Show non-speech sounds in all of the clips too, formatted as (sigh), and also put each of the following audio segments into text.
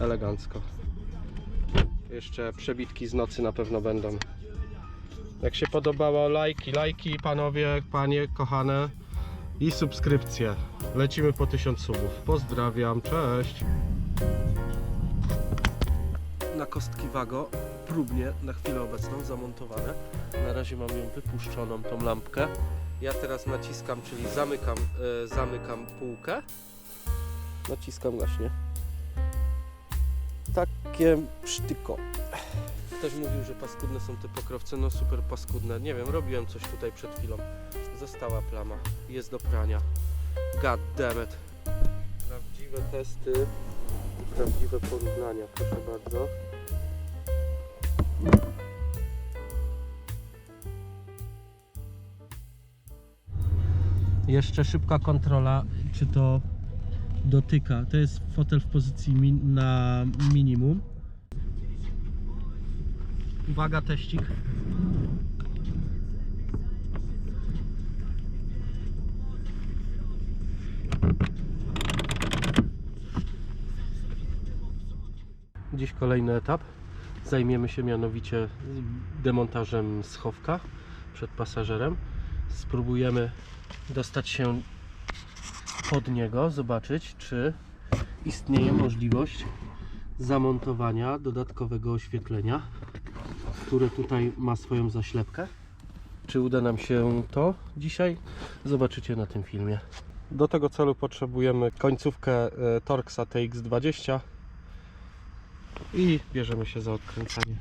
elegancko. Jeszcze przebitki z nocy na pewno będą. Jak się podobało, lajki, lajki, panowie, panie, kochane i subskrypcje. Lecimy po 1000 subów. Pozdrawiam, cześć. Na kostki Wago próbnie na chwilę obecną zamontowane. Na razie mam ją wypuszczoną, tą lampkę. Ja teraz naciskam, czyli zamykam, e, zamykam półkę. Naciskam właśnie. Takie psztyko. Ktoś mówił, że paskudne są te pokrowce. No super paskudne. Nie wiem, robiłem coś tutaj przed chwilą. Została plama. Jest do prania. God damn it. Prawdziwe testy. Prawdziwe porównania, proszę bardzo. Jeszcze szybka kontrola, czy to dotyka. To jest fotel w pozycji min na minimum. Uwaga, teścik. Dziś kolejny etap. Zajmiemy się mianowicie demontażem schowka przed pasażerem. Spróbujemy dostać się pod niego, zobaczyć czy istnieje możliwość zamontowania dodatkowego oświetlenia, które tutaj ma swoją zaślepkę. Czy uda nam się to dzisiaj? Zobaczycie na tym filmie. Do tego celu potrzebujemy końcówkę e, Torxa TX20 i bierzemy się za odkręcanie.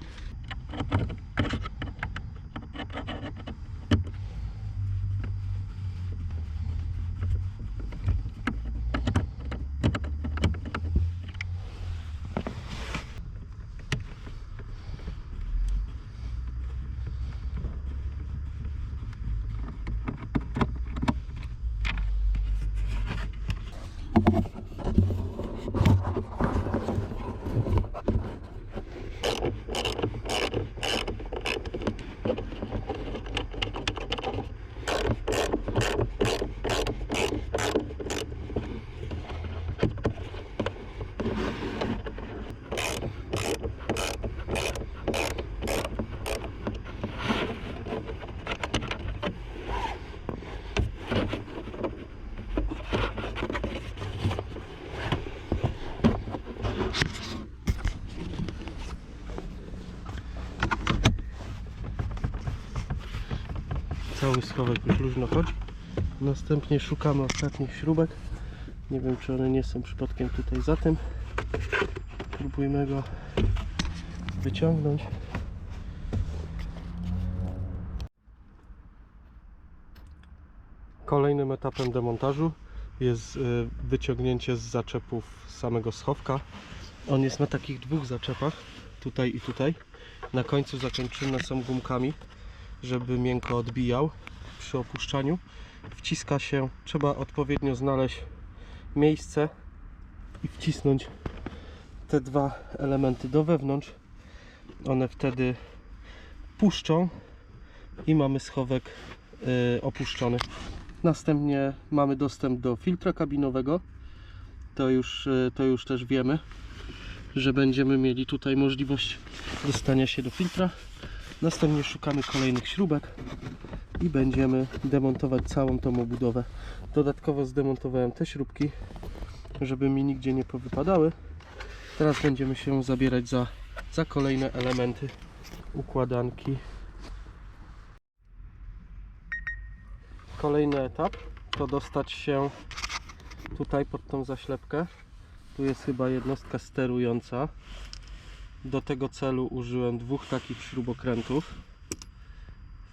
Cały schowek już luźno chodzi. Następnie szukamy ostatnich śrubek. Nie wiem, czy one nie są przypadkiem tutaj za tym. Próbujmy go wyciągnąć. Kolejnym etapem demontażu jest y, wyciągnięcie z zaczepów samego schowka. On jest na takich dwóch zaczepach, tutaj i tutaj. Na końcu zakończone są gumkami, żeby miękko odbijał przy opuszczaniu. Wciska się, trzeba odpowiednio znaleźć miejsce i wcisnąć te dwa elementy do wewnątrz. One wtedy puszczą i mamy schowek y, opuszczony. Następnie mamy dostęp do filtra kabinowego. To już, y, to już też wiemy, że będziemy mieli tutaj możliwość dostania się do filtra. Następnie szukamy kolejnych śrubek i będziemy demontować całą tą obudowę. Dodatkowo zdemontowałem te śrubki, żeby mi nigdzie nie powypadały. Teraz będziemy się zabierać za, za kolejne elementy układanki. Kolejny etap to dostać się tutaj pod tą zaślepkę. Tu jest chyba jednostka sterująca. Do tego celu użyłem dwóch takich śrubokrętów.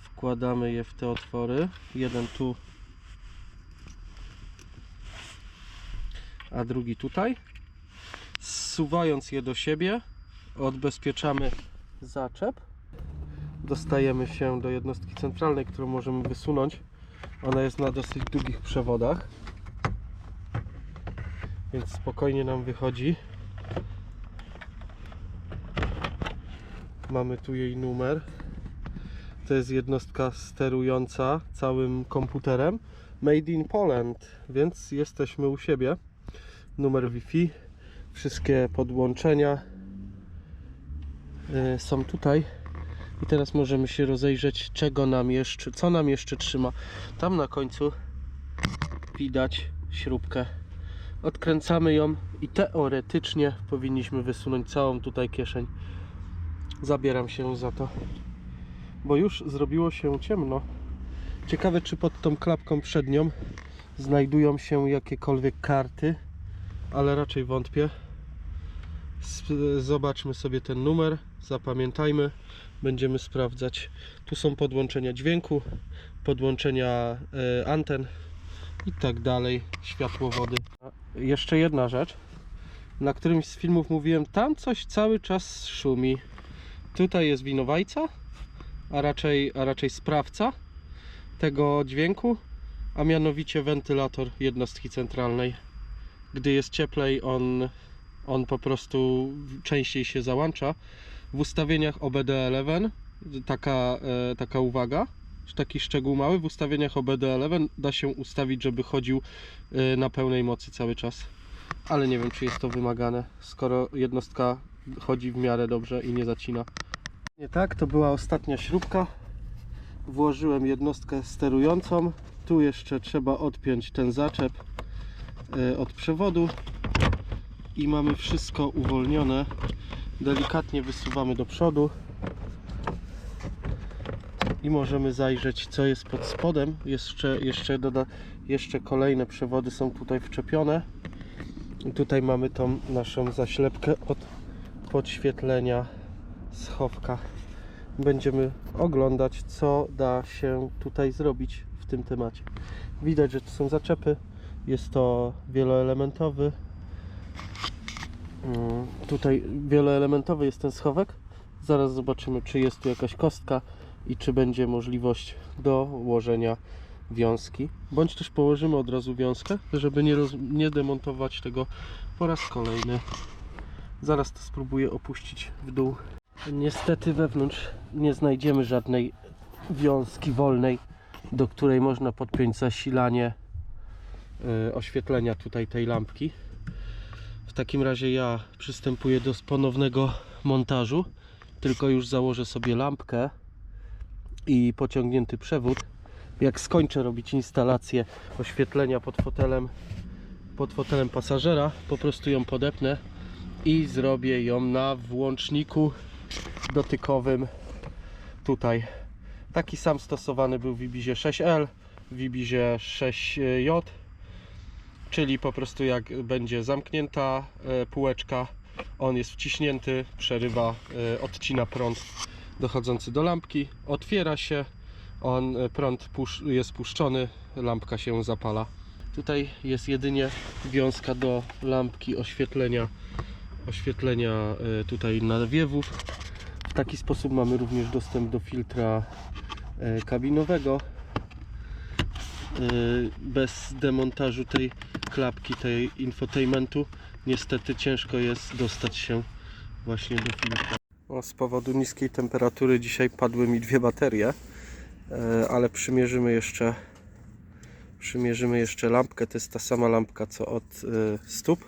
Wkładamy je w te otwory. Jeden tu, a drugi tutaj. Zsuwając je do siebie, odbezpieczamy zaczep. Dostajemy się do jednostki centralnej, którą możemy wysunąć. Ona jest na dosyć długich przewodach, więc spokojnie nam wychodzi. Mamy tu jej numer. To jest jednostka sterująca całym komputerem. Made in Poland, więc jesteśmy u siebie. Numer Wi-Fi. Wszystkie podłączenia y, są tutaj. I teraz możemy się rozejrzeć, czego nam jeszcze, co nam jeszcze trzyma. Tam na końcu widać śrubkę. Odkręcamy ją i teoretycznie powinniśmy wysunąć całą tutaj kieszeń. Zabieram się za to, bo już zrobiło się ciemno. Ciekawe, czy pod tą klapką przednią znajdują się jakiekolwiek karty, ale raczej wątpię. Zobaczmy sobie ten numer, zapamiętajmy, będziemy sprawdzać. Tu są podłączenia dźwięku, podłączenia e, anten i tak dalej, światłowody. Jeszcze jedna rzecz. Na którymś z filmów mówiłem, tam coś cały czas szumi. Tutaj jest winowajca, a raczej, a raczej sprawca tego dźwięku, a mianowicie wentylator jednostki centralnej. Gdy jest cieplej, on, on po prostu częściej się załącza. W ustawieniach OBD11 taka, e, taka uwaga, taki szczegół mały, w ustawieniach OBD11 da się ustawić, żeby chodził e, na pełnej mocy cały czas. Ale nie wiem, czy jest to wymagane, skoro jednostka chodzi w miarę dobrze i nie zacina. Nie tak, to była ostatnia śrubka. Włożyłem jednostkę sterującą. Tu jeszcze trzeba odpiąć ten zaczep e, od przewodu i mamy wszystko uwolnione. Delikatnie wysuwamy do przodu i możemy zajrzeć co jest pod spodem. Jeszcze, jeszcze, doda, jeszcze kolejne przewody są tutaj wczepione. I tutaj mamy tą naszą zaślepkę od podświetlenia schowka. Będziemy oglądać co da się tutaj zrobić w tym temacie. Widać, że to są zaczepy. Jest to wieloelementowy. Mm, Tutaj wieloelementowy jest ten schowek. Zaraz zobaczymy, czy jest tu jakaś kostka i czy będzie możliwość dołożenia wiązki. Bądź też położymy od razu wiązkę, żeby nie, nie demontować tego po raz kolejny. Zaraz to spróbuję opuścić w dół. Niestety wewnątrz nie znajdziemy żadnej wiązki wolnej, do której można podpiąć zasilanie y, oświetlenia tutaj tej lampki. W takim razie ja przystępuję do ponownego montażu, tylko już założę sobie lampkę i pociągnięty przewód. Jak skończę robić instalację oświetlenia pod fotelem, pod fotelem pasażera, po prostu ją podepnę i zrobię ją na włączniku dotykowym tutaj. Taki sam stosowany był w Ibizie 6L, w Ibizie 6J, czyli po prostu jak będzie zamknięta e, półeczka, on jest wciśnięty, przerywa, e, odcina prąd dochodzący do lampki, otwiera się, on e, prąd jest puszczony, lampka się zapala. Tutaj jest jedynie wiązka do lampki oświetlenia, oświetlenia tutaj nawiewów. W taki sposób mamy również dostęp do filtra e, kabinowego. E, Bez demontażu tej klapki, tej infotainmentu, niestety ciężko jest dostać się właśnie do filtra. O, z powodu niskiej temperatury dzisiaj padły mi dwie baterie, e, ale przymierzymy jeszcze przymierzymy jeszcze lampkę. To jest ta sama lampka co od stóp.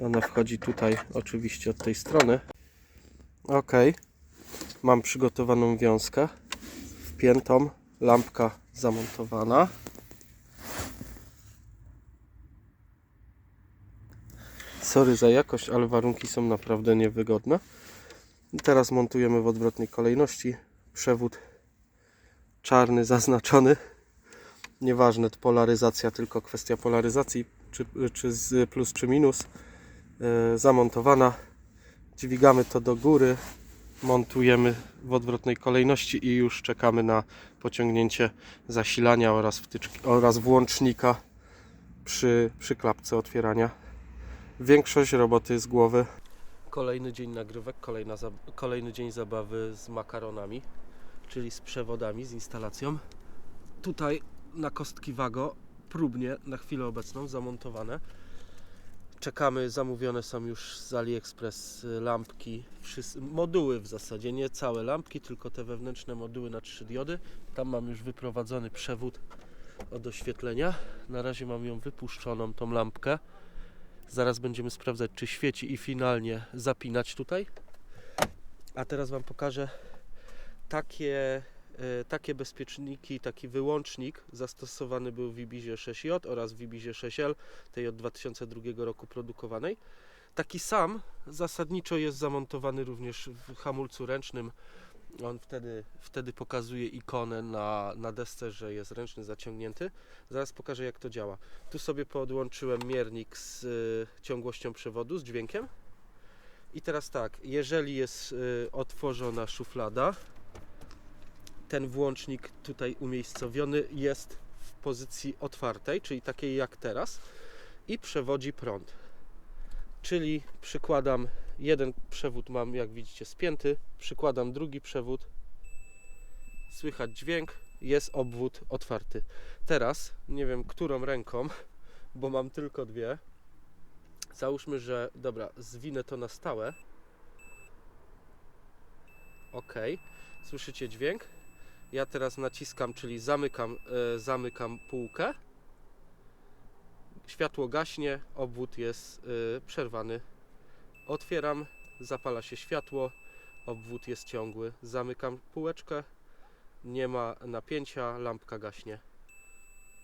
Ona wchodzi tutaj oczywiście od tej strony. Ok, mam przygotowaną wiązkę wpiętą, lampka zamontowana. Sorry za jakość, ale warunki są naprawdę niewygodne. Teraz montujemy w odwrotnej kolejności przewód czarny (laughs) zaznaczony. Nieważne to polaryzacja, tylko kwestia polaryzacji, czy, czy z plus czy minus. Yy, zamontowana. Dźwigamy to do góry, montujemy w odwrotnej kolejności i już czekamy na pociągnięcie zasilania oraz, wtyczki, oraz włącznika przy, przy klapce otwierania. Większość roboty z głowy. Kolejny dzień nagrywek, kolejna kolejny dzień zabawy z makaronami, czyli z przewodami, z instalacją. Tutaj na kostki Wago próbnie na chwilę obecną zamontowane. Czekamy, zamówione są już z AliExpress y, lampki, moduły w zasadzie, nie całe lampki, tylko te wewnętrzne moduły na trzy diody. Tam mam już wyprowadzony przewód od oświetlenia. Na razie mam ją wypuszczoną, tą lampkę. Zaraz będziemy sprawdzać, czy świeci i finalnie zapinać tutaj. A teraz Wam pokażę takie, takie bezpieczniki, taki wyłącznik zastosowany był w Ibizie 6J oraz w Ibizie 6L, tej od 2002 roku produkowanej. Taki sam zasadniczo jest zamontowany również w hamulcu ręcznym. On wtedy, wtedy pokazuje ikonę na, na desce, że jest ręczny zaciągnięty. Zaraz pokażę jak to działa. Tu sobie podłączyłem miernik z y, ciągłością przewodu, z dźwiękiem. I teraz tak, jeżeli jest y, otworzona szuflada, ten włącznik tutaj umiejscowiony jest w pozycji otwartej, czyli takiej jak teraz i przewodzi prąd. Czyli przykładam jeden przewód mam jak widzicie spięty, przykładam drugi przewód, słychać dźwięk, jest obwód otwarty. Teraz nie wiem którą ręką, (laughs) bo mam tylko dwie. Załóżmy, że dobra, zwinę to na stałe. Ok, słyszycie dźwięk? Ja teraz naciskam, czyli zamykam, e, zamykam półkę. Światło gaśnie, obwód jest e, przerwany. Otwieram, zapala się światło, obwód jest ciągły. Zamykam półeczkę, nie ma napięcia, lampka gaśnie.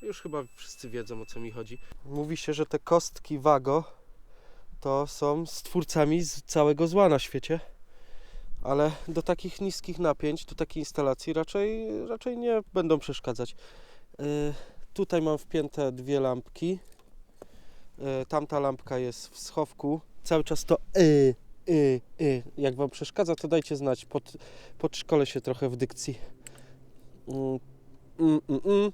Już chyba wszyscy wiedzą o co mi chodzi. Mówi się, że te kostki Wago to są stwórcami z całego zła na świecie. Ale do takich niskich napięć, do takiej instalacji raczej, raczej nie będą przeszkadzać. Yy, tutaj mam wpięte dwie lampki. Yy, tamta lampka jest w schowku. Cały czas to y, y, y. Jak Wam przeszkadza, to dajcie znać. Pod, podszkolę się trochę w dykcji. Mm.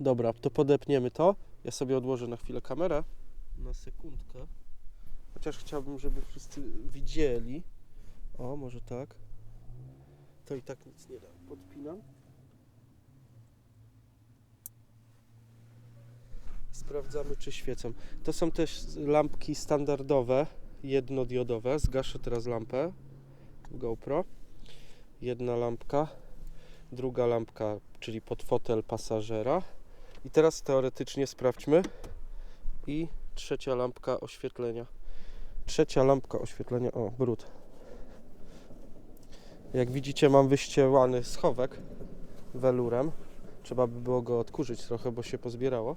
Dobra, to podepniemy to. Ja sobie odłożę na chwilę kamerę. Na sekundkę. Chociaż chciałbym, żeby wszyscy widzieli. O, może tak. To i tak nic nie da. Podpinam. Sprawdzamy, czy świecą. To są też lampki standardowe, jednodiodowe. Zgaszę teraz lampę GoPro. Jedna lampka, druga lampka, czyli pod fotel pasażera. I teraz teoretycznie sprawdźmy. I trzecia lampka oświetlenia. Trzecia lampka oświetlenia. O, brud. Jak widzicie, mam wyściełany schowek welurem. Trzeba by było go odkurzyć trochę, bo się pozbierało.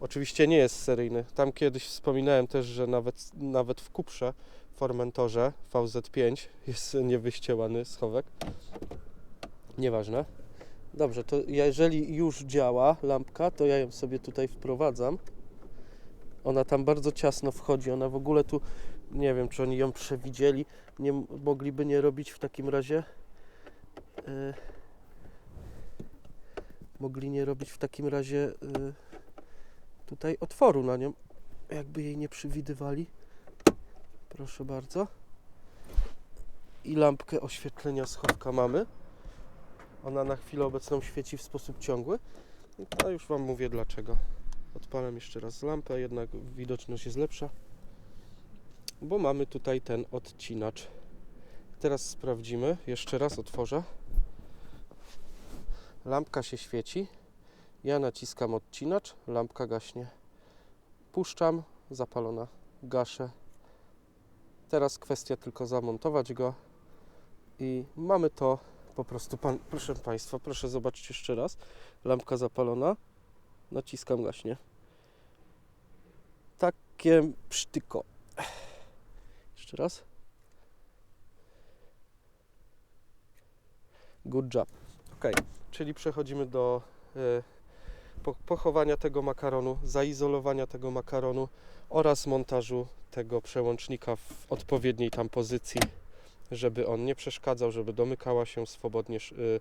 Oczywiście nie jest seryjny. Tam kiedyś wspominałem też, że nawet, nawet w kuprze Formentorze VZ5 jest niewyściełany schowek. Nieważne. Dobrze, to jeżeli już działa lampka, to ja ją sobie tutaj wprowadzam. Ona tam bardzo ciasno wchodzi. Ona w ogóle tu, nie wiem, czy oni ją przewidzieli. Nie mogliby nie robić w takim razie. Yy, mogli nie robić w takim razie. Yy, tutaj otworu na nią, jakby jej nie przewidywali. Proszę bardzo. I lampkę oświetlenia schowka mamy. Ona na chwilę obecną świeci w sposób ciągły. A już Wam mówię dlaczego. Odpalam jeszcze raz lampę, jednak widoczność jest lepsza. Bo mamy tutaj ten odcinacz. Teraz sprawdzimy. Jeszcze raz otworzę. Lampka się świeci. Ja naciskam odcinacz, lampka gaśnie. Puszczam, zapalona, gaszę. Teraz kwestia tylko zamontować go i mamy to po prostu, pan, proszę Państwa, proszę zobaczyć jeszcze raz. Lampka zapalona, naciskam gaśnie. Takie psztyko. Jeszcze raz. Good job. Ok, czyli przechodzimy do y, po- pochowania tego makaronu, zaizolowania tego makaronu oraz montażu tego przełącznika w odpowiedniej tam pozycji, żeby on nie przeszkadzał, żeby domykała się swobodnie, y,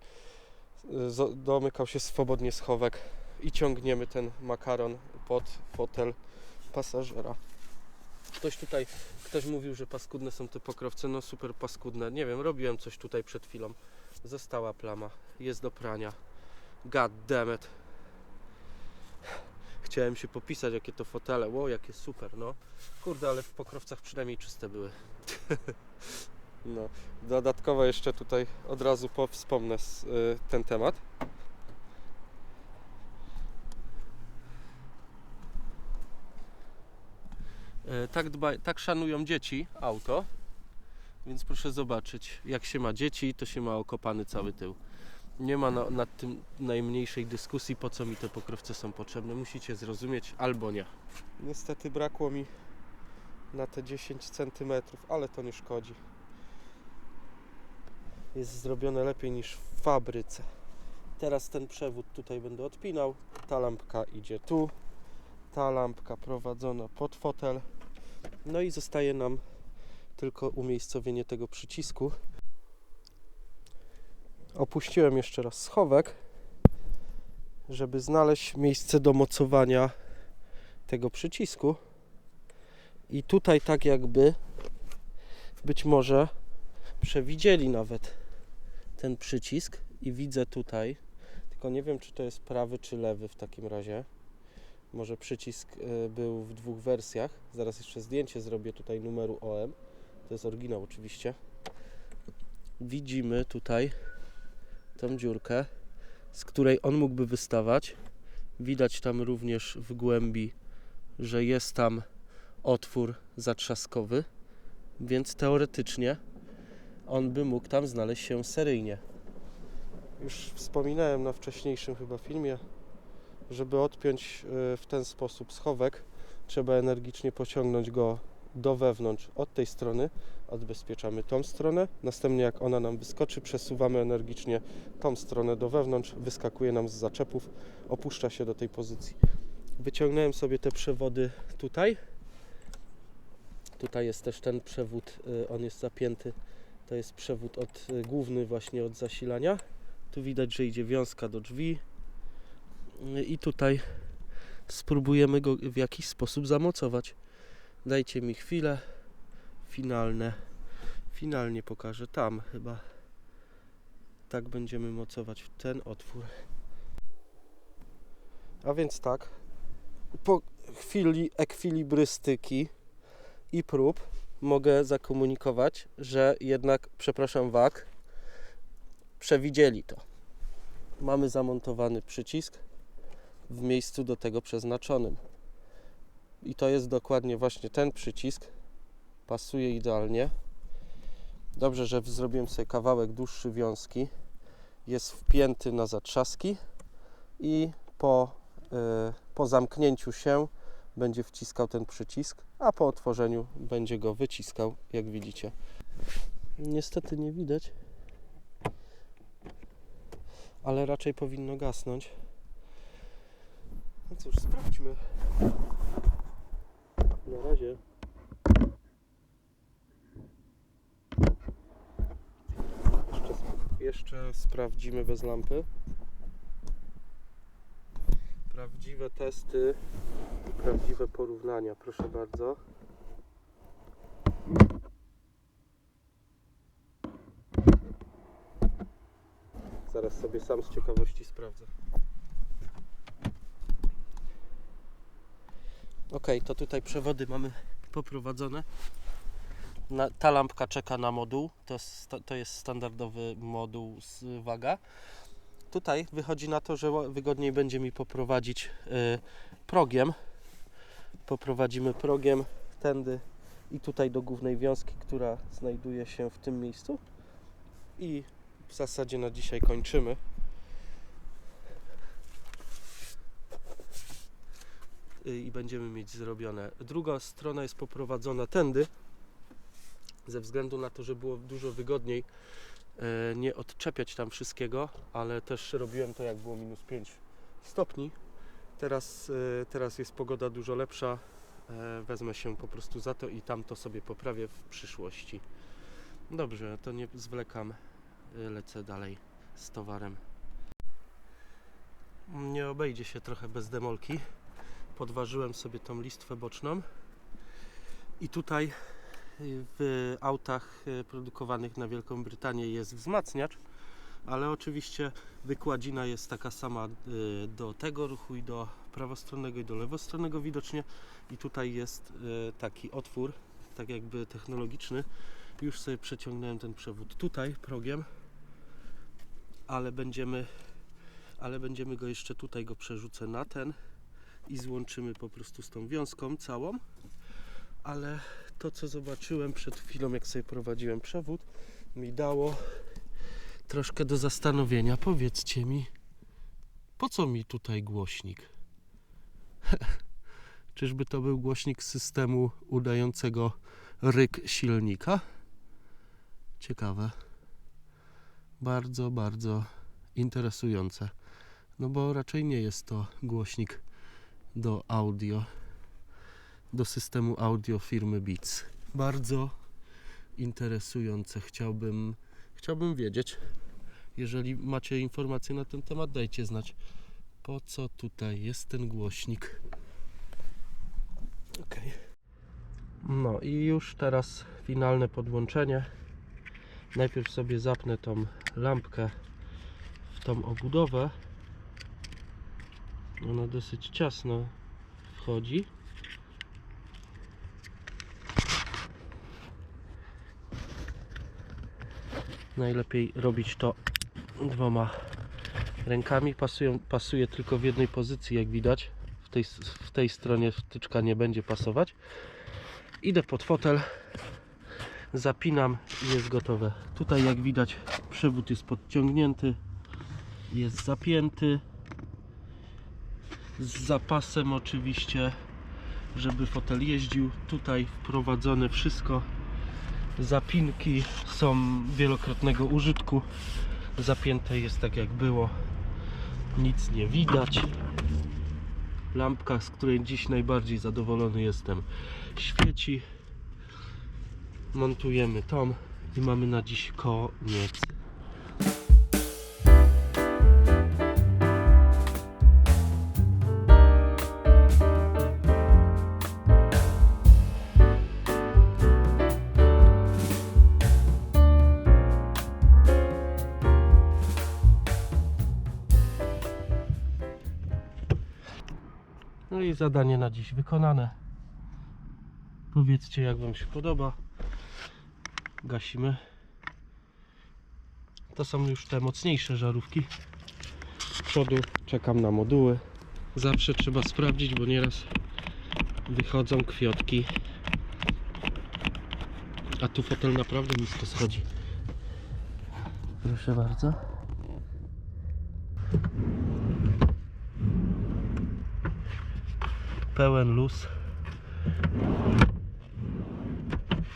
y, domykał się swobodnie schowek i ciągniemy ten makaron pod fotel pasażera. Ktoś tutaj, ktoś mówił, że paskudne są te pokrowce, no super paskudne. Nie wiem, robiłem coś tutaj przed chwilą. Została plama, jest do prania. God damn it. Chciałem się popisać, jakie to fotele. Ło, jakie super, no. Kurde, ale w pokrowcach przynajmniej czyste były. (laughs) no. Dodatkowo jeszcze tutaj od razu po wspomnę y, ten temat. Tak, dba, tak szanują dzieci auto, więc proszę zobaczyć, jak się ma dzieci, to się ma okopany cały tył. Nie ma na, nad tym najmniejszej dyskusji, po co mi te pokrowce są potrzebne. Musicie zrozumieć albo nie. Niestety brakło mi na te 10 cm, ale to nie szkodzi. Jest zrobione lepiej niż w fabryce. Teraz ten przewód tutaj będę odpinał. Ta lampka idzie tu. Ta lampka prowadzona pod fotel. No i zostaje nam tylko umiejscowienie tego przycisku. Opuściłem jeszcze raz schowek, żeby znaleźć miejsce do mocowania tego przycisku. I tutaj tak jakby być może przewidzieli nawet ten przycisk i widzę tutaj, tylko nie wiem czy to jest prawy czy lewy w takim razie. Może przycisk y, był w dwóch wersjach. Zaraz jeszcze zdjęcie zrobię tutaj numeru OM. To jest oryginał oczywiście. Widzimy tutaj tą dziurkę, z której on mógłby wystawać. Widać tam również w głębi, że jest tam otwór zatrzaskowy, więc teoretycznie on by mógł tam znaleźć się seryjnie. Już wspominałem na wcześniejszym chyba filmie, żeby odpiąć y, w ten sposób schowek, trzeba energicznie pociągnąć go do wewnątrz od tej strony, odbezpieczamy tą stronę, następnie jak ona nam wyskoczy, przesuwamy energicznie tą stronę do wewnątrz, wyskakuje nam z zaczepów, opuszcza się do tej pozycji. Wyciągnąłem sobie te przewody tutaj. Tutaj jest też ten przewód, y, on jest zapięty. To jest przewód od, y, główny właśnie od zasilania. Tu widać, że idzie wiązka do drzwi. I tutaj spróbujemy go w jakiś sposób zamocować. Dajcie mi chwilę. Finalne. Finalnie pokażę tam chyba. Tak będziemy mocować ten otwór. A więc tak. Po chwili ekwilibrystyki i prób mogę zakomunikować, że jednak, przepraszam, WAG przewidzieli to. Mamy zamontowany przycisk w miejscu do tego przeznaczonym. I to jest dokładnie właśnie ten przycisk. Pasuje idealnie. Dobrze, że zrobiłem sobie kawałek dłuższy wiązki. Jest wpięty na zatrzaski i po, y, po zamknięciu się będzie wciskał ten przycisk, a po otworzeniu będzie go wyciskał, jak widzicie. Niestety nie widać, ale raczej powinno gasnąć. No cóż, sprawdźmy. Na razie. Jeszcze, jeszcze sprawdzimy bez lampy. Prawdziwe testy i prawdziwe porównania, proszę bardzo. Zaraz sobie sam z ciekawości sprawdzę. Ok, to tutaj przewody mamy poprowadzone. Na, ta lampka czeka na moduł. To, to jest standardowy moduł z waga. Tutaj wychodzi na to, że wygodniej będzie mi poprowadzić y, progiem. Poprowadzimy progiem tędy i tutaj do głównej wiązki, która znajduje się w tym miejscu. I w zasadzie na dzisiaj kończymy. I będziemy mieć zrobione. Druga strona jest poprowadzona tędy, ze względu na to, że było dużo wygodniej e, nie odczepiać tam wszystkiego, ale też robiłem to jak było minus 5 stopni. Teraz, e, teraz jest pogoda dużo lepsza. E, Wezmę się po prostu za to i tam to sobie poprawię w przyszłości. Dobrze, to nie zwlekam. Lecę dalej z towarem. Nie obejdzie się trochę bez demolki. Podważyłem sobie tą listwę boczną. I tutaj w autach e, produkowanych na Wielką Brytanię jest wzmacniacz, ale oczywiście wykładzina jest taka sama e, do tego ruchu i do prawostronnego i do lewostronnego widocznie i tutaj jest taki otwór, tak jakby technologiczny. Już sobie przeciągnąłem ten przewód tutaj progiem, ale będziemy ale będziemy go jeszcze tutaj go przerzucę na ten i złączymy po prostu z tą wiązką całą ale to co zobaczyłem przed chwilą, jak sobie prowadziłem przewód, mi dało troszkę do zastanowienia. Powiedzcie mi, po co mi tutaj głośnik? (laughs) Czyżby to był głośnik systemu udającego ryk silnika? Ciekawe. Bardzo, bardzo interesujące. No bo raczej nie jest to głośnik do audio, do systemu audio firmy Beats. Bardzo interesujące. Chciałbym, chciałbym wiedzieć. Jeżeli macie informacje na ten temat, dajcie znać. Po co tutaj jest ten głośnik? Ok. No i już teraz finalne podłączenie. Najpierw sobie zapnę tą lampkę w tą obudowę. Ona dosyć ciasno wchodzi. Najlepiej robić to dwoma rękami. Pasują, pasuje tylko w jednej pozycji, jak widać. W tej, w tej stronie wtyczka nie będzie pasować. Idę pod fotel, zapinam i jest gotowe. Tutaj, jak widać, przewód jest podciągnięty, jest zapięty z zapasem oczywiście, żeby fotel jeździł. Tutaj wprowadzone wszystko. Zapinki są wielokrotnego użytku. Zapięte jest tak jak było. Nic nie widać. Lampka, z której dziś najbardziej zadowolony jestem, świeci. Montujemy tą i mamy na dziś koniec. No i zadanie na dziś wykonane. Powiedzcie jak Wam się podoba. Gasimy. To są już te mocniejsze żarówki. Z przodu czekam na moduły. Zawsze trzeba sprawdzić, bo nieraz wychodzą kwiotki. A tu fotel naprawdę nisko schodzi. Proszę bardzo. Pełen luz.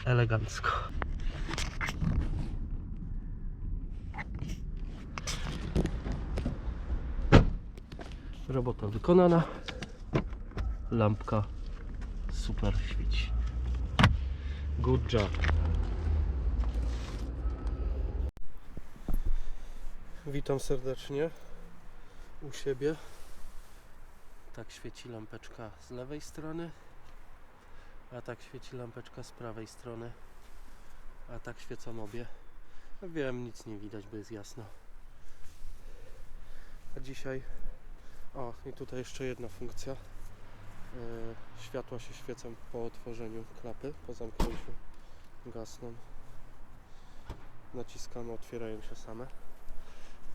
Elegancko. Robota wykonana. Lampka super świeci. Good job. Witam serdecznie u siebie tak świeci lampeczka z lewej strony, a tak świeci lampeczka z prawej strony, a tak świecą obie. No wiem, nic nie widać, bo jest jasno. A dzisiaj, o i tutaj jeszcze jedna funkcja. Yy, światła się świecą po otworzeniu klapy, po zamknięciu gasną. Naciskamy, otwierają się same.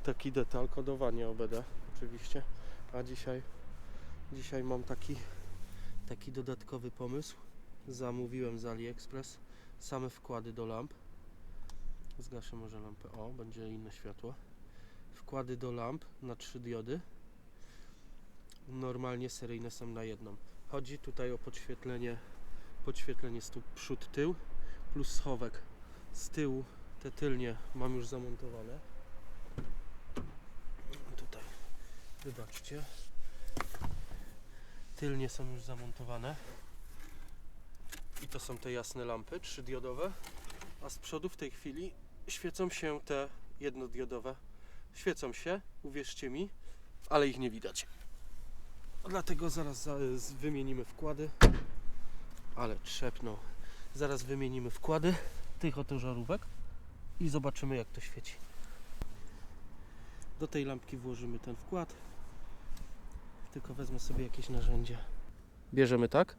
Taki detal, kodowanie OBD oczywiście. A dzisiaj Dzisiaj mam taki, taki dodatkowy pomysł. Zamówiłem z AliExpress same wkłady do lamp. Zgaszę może lampę. O, będzie inne światło. Wkłady do lamp na trzy diody. Normalnie seryjne są na jedną. Chodzi tutaj o podświetlenie, podświetlenie stóp przód, tył plus schowek. Z tyłu te tylnie mam już zamontowane. Tutaj, wybaczcie tylnie są już zamontowane. I to są te jasne lampy trzydiodowe. A z przodu w tej chwili świecą się te jednodiodowe. Świecą się, uwierzcie mi ale ich nie widać. Dlatego zaraz wymienimy wkłady. Ale trzepnął zaraz wymienimy wkłady tych oto żarówek i zobaczymy jak to świeci. Do tej lampki włożymy ten wkład tylko wezmę sobie jakieś narzędzie. Bierzemy tak.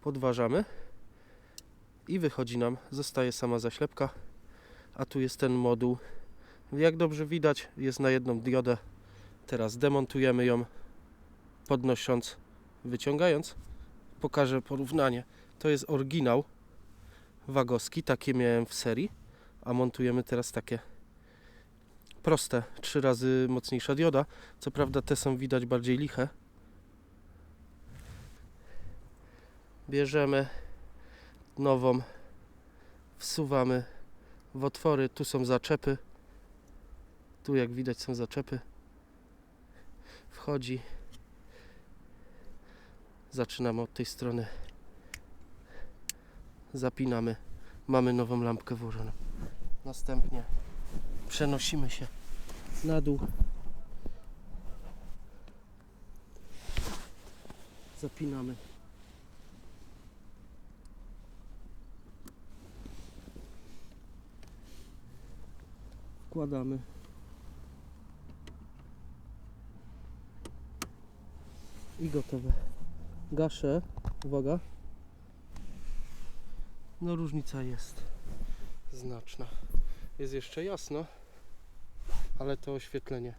Podważamy. I wychodzi nam, zostaje sama zaślepka. A tu jest ten moduł. Jak dobrze widać, jest na jedną diodę. Teraz demontujemy ją podnosząc, wyciągając. Pokażę porównanie. To jest oryginał wagowski, takie miałem w serii, a montujemy teraz takie proste, trzy razy mocniejsza dioda. Co prawda te są widać bardziej liche. Bierzemy nową, wsuwamy w otwory, tu są zaczepy. Tu jak widać są zaczepy. Wchodzi. Zaczynamy od tej strony. Zapinamy. Mamy nową lampkę włożoną. Następnie przenosimy się na dół. Zapinamy. Wkładamy. I gotowe. Gaszę. Uwaga. No różnica jest znaczna. Jest jeszcze jasno, ale to oświetlenie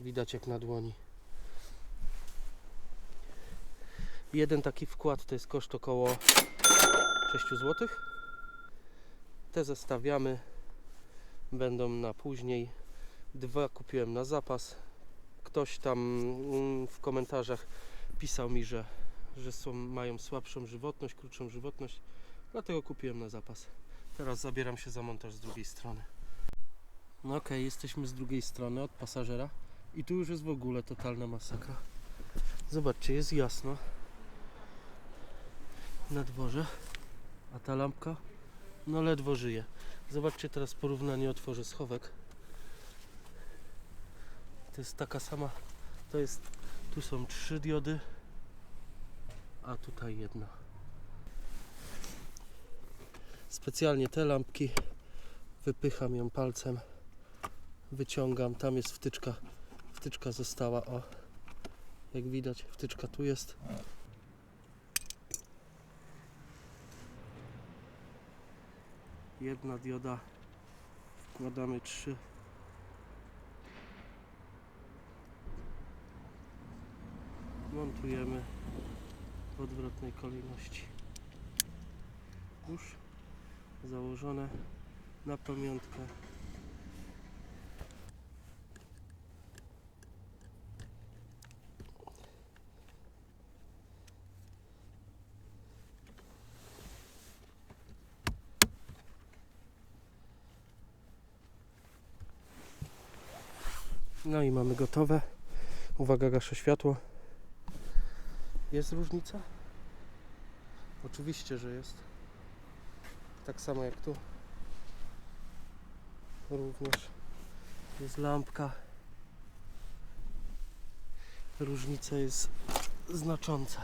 widać jak na dłoni. Jeden taki wkład to jest koszt około 6 zł. Te zestawiamy, będą na później. Dwa kupiłem na zapas. Ktoś tam mm, w komentarzach pisał mi, że, że są, mają słabszą żywotność, krótszą żywotność. Dlatego kupiłem na zapas. Teraz zabieram się za montaż z drugiej strony. No okej, jesteśmy z drugiej strony od pasażera i tu już jest w ogóle totalna masakra. Zobaczcie, jest jasno na dworze, a ta lampka no ledwo żyje. Zobaczcie teraz porównanie otworzy schowek. To jest taka sama, to jest, tu są trzy diody, a tutaj jedna. Specjalnie te lampki wypycham ją palcem, wyciągam, tam jest wtyczka, wtyczka została, o, jak widać, wtyczka tu jest. Jedna dioda, wkładamy trzy. Montujemy w odwrotnej kolejności. Już założone na pamiątkę. I mamy gotowe. Uwaga, gaszę światło. Jest różnica? Oczywiście, że jest. Tak samo jak tu. Również jest lampka. Różnica jest znacząca.